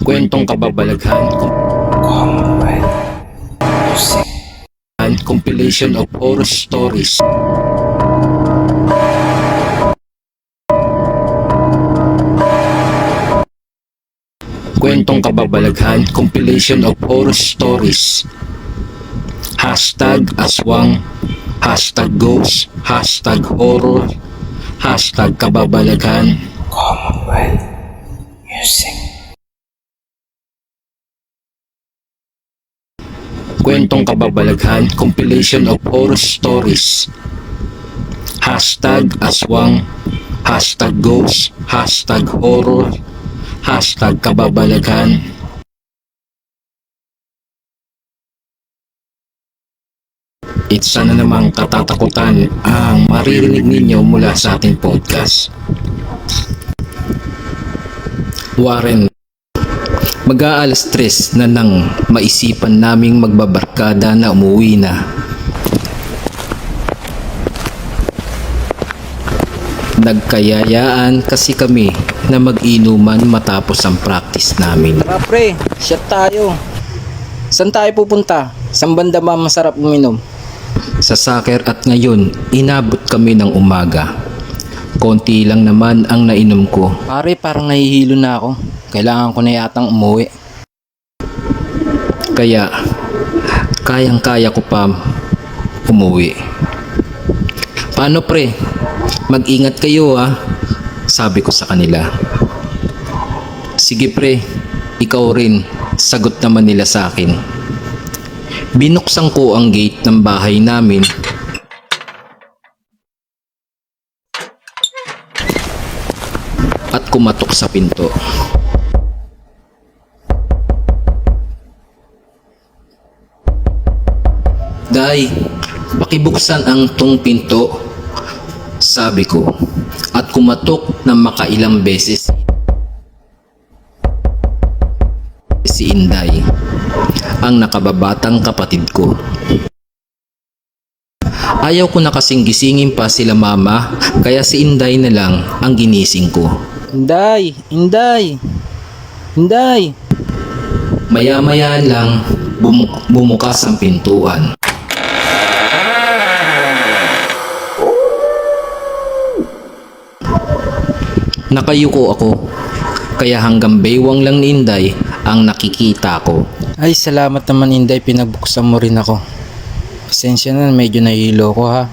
Kwentong kababalaghan. And compilation of horror stories. Kwentong kababalaghan. Compilation of horror stories. Hashtag aswang, hashtag ghost, hashtag horror, hashtag kababalaghan. Kwentong kababalaghan compilation of horror stories. Hashtag aswang, hashtag ghost, hashtag horror, hashtag kababalaghan. Isa na namang katatakutan ang maririnig ninyo mula sa ating podcast. Warren Mag-aalas tres na nang maisipan naming magbabarkada na umuwi na. Nagkayayaan kasi kami na mag-inuman matapos ang practice namin. Tara pre, shot tayo. Saan tayo pupunta? Saan banda ba masarap uminom? Sa soccer at ngayon, inabot kami ng umaga. Konti lang naman ang nainom ko. Pare, parang nahihilo na ako. Kailangan ko na yatang umuwi. Kaya, kayang-kaya ko pa umuwi. Paano pre? Mag-ingat kayo ha, sabi ko sa kanila. Sige pre, ikaw rin, sagot naman nila sa akin. Binuksan ko ang gate ng bahay namin at kumatok sa pinto. Day, pakibuksan ang tong pinto. Sabi ko, at kumatok ng makailang beses si Inday, ang nakababatang kapatid ko. Ayaw ko na kasing gisingin pa sila mama, kaya si Inday na lang ang ginising ko. Inday, Inday, Inday. Maya-maya lang bum- bumukas ang pintuan. Nakayuko ako, kaya hanggang baywang lang ni Inday ang nakikita ko. Ay, salamat naman Inday, pinagbuksan mo rin ako. Pasensya na, medyo nahihilo ko ha.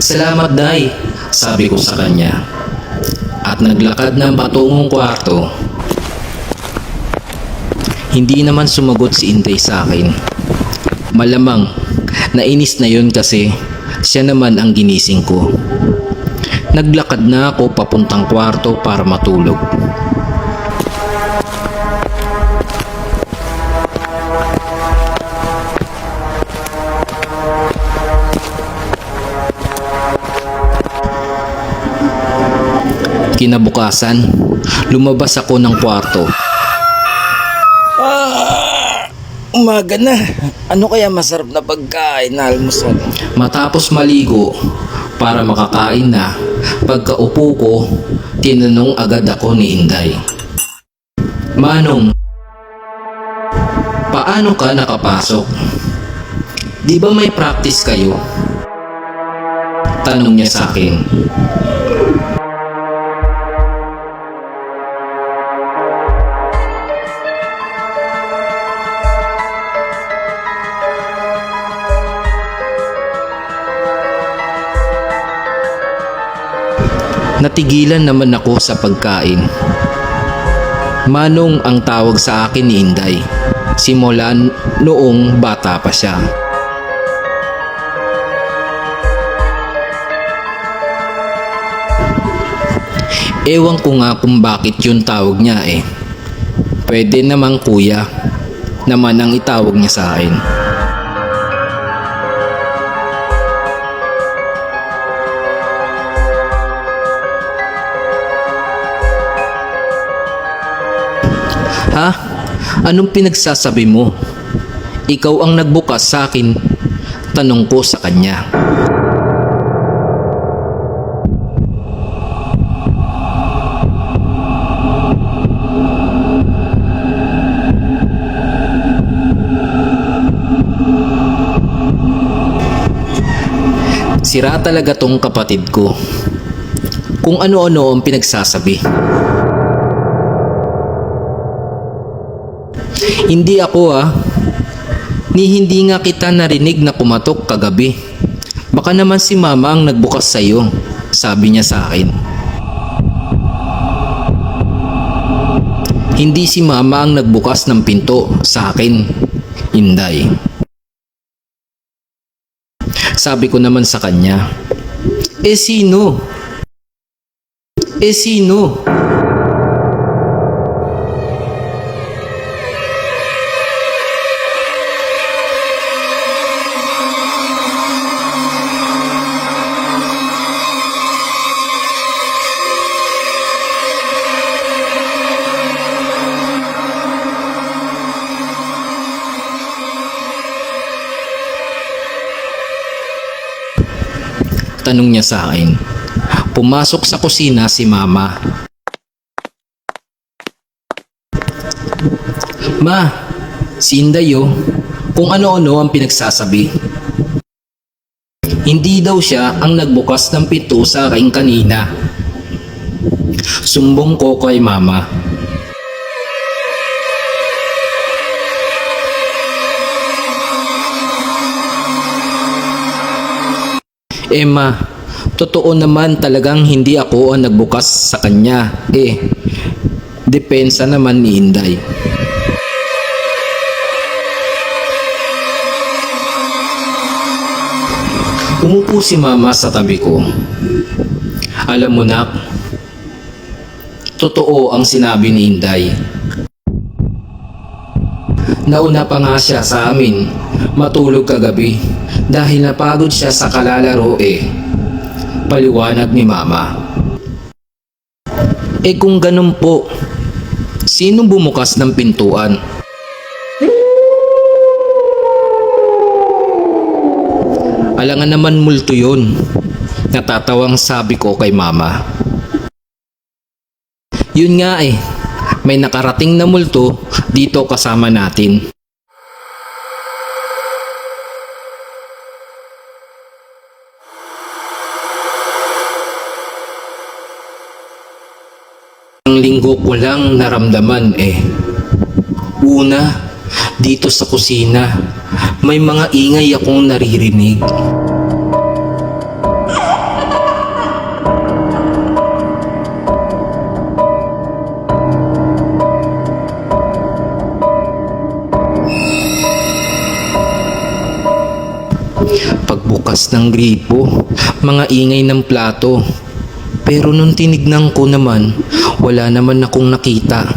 Salamat Day, sabi ko sa kanya. At naglakad ng patungong kwarto. Hindi naman sumagot si Inday sa akin. Malamang, nainis na yun kasi siya naman ang ginising ko. Naglakad na ako papuntang kwarto para matulog. Kinabukasan, lumabas ako ng kwarto. Umaga na. Ano kaya masarap na pagkain na almusal? Matapos maligo para makakain na, pagkaupo ko, tinanong agad ako ni Inday. Manong, paano ka nakapasok? Di ba may practice kayo? Tanong niya sa akin. Natigilan naman ako sa pagkain. Manong ang tawag sa akin ni Inday. Simulan noong bata pa siya. Ewan ko nga kung bakit yun tawag niya eh. Pwede namang kuya naman ang itawag niya sa akin. Ha? Anong pinagsasabi mo? Ikaw ang nagbukas sa akin. Tanong ko sa kanya. Sira talaga tong kapatid ko. Kung ano-ano ang pinagsasabi. Hindi ako ah. Ni hindi nga kita narinig na kumatok kagabi. Baka naman si mama ang nagbukas sa'yo. Sabi niya sa akin. Hindi si mama ang nagbukas ng pinto sa akin. Inday. Sabi ko naman sa kanya, Eh sino? Eh sino? Tanong niya sa akin. Pumasok sa kusina si mama. Ma, si Inday oh, kung ano-ano ang pinagsasabi. Hindi daw siya ang nagbukas ng pito sa akin kanina. Sumbong ko kay mama. Emma, totoo naman talagang hindi ako ang nagbukas sa kanya. Eh, depensa naman ni Inday. Umupo si mama sa tabi ko. Alam mo nak, totoo ang sinabi ni Inday. Nauna pa nga siya sa amin matulog kagabi dahil napagod siya sa kalalaro eh. Paliwanag ni mama. Eh kung ganun po, sino bumukas ng pintuan? Alangan naman multo yun. Natatawang sabi ko kay mama. Yun nga eh, may nakarating na multo dito kasama natin. Ang linggo ko lang naramdaman eh. Una, dito sa kusina, may mga ingay akong naririnig. Pagbukas ng gripo, mga ingay ng plato. Pero nung tinignan ko naman, wala naman akong nakita.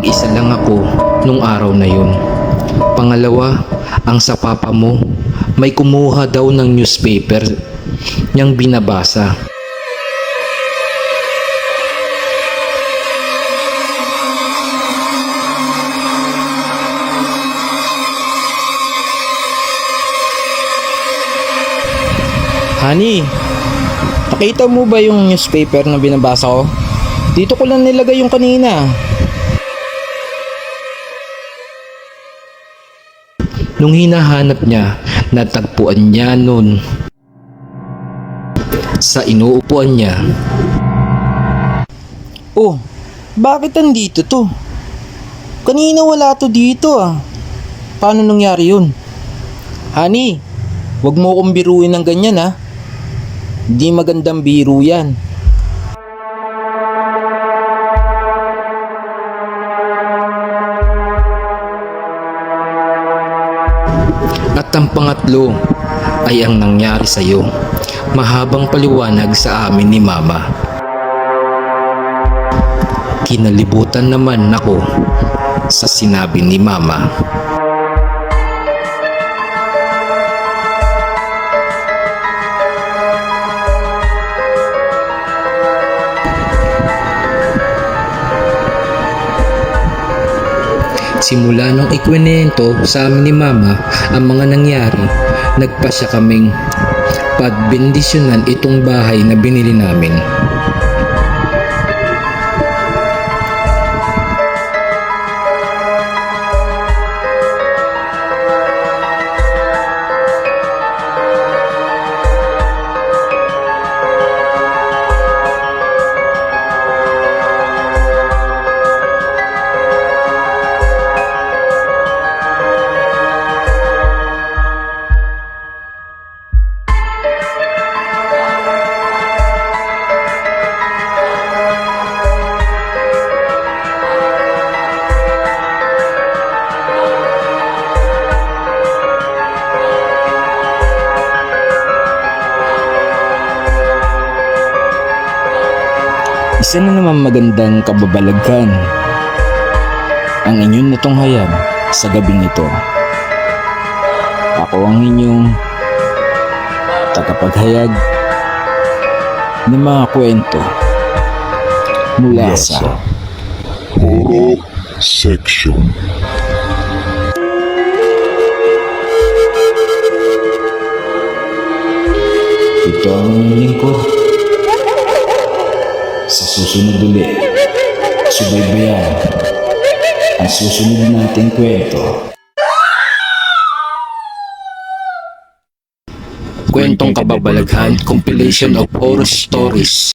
Mag-isa lang ako nung araw na yun. Pangalawa, ang sa papa mo, may kumuha daw ng newspaper niyang binabasa. Honey, nakita mo ba yung newspaper na binabasa ko? Dito ko lang nilagay yung kanina. Nung hinahanap niya, natagpuan niya nun sa inuupuan niya. Oh, bakit andito to? Kanina wala to dito ah. Paano nangyari yun? Honey, Huwag mo akong biruin ng ganyan ha. Hindi magandang biro yan. At ang pangatlo ay ang nangyari sa iyo. Mahabang paliwanag sa amin ni Mama. Kinalibutan naman ako sa sinabi ni Mama. Simula nung ikwenento sa amin ni Mama ang mga nangyari, nagpasya kaming pagbendisyonan itong bahay na binili namin. Isa na naman magandang kababalaghan ang inyong natunghayag sa gabing ito. Ako ang inyong tagapaghayag ng mga kwento mula sa Horror Section. Ito ang lingkod. Susunod ulit, subaybayan. Ang susunod nating kwento. Kwentong Kababalaghan Compilation of Horror Stories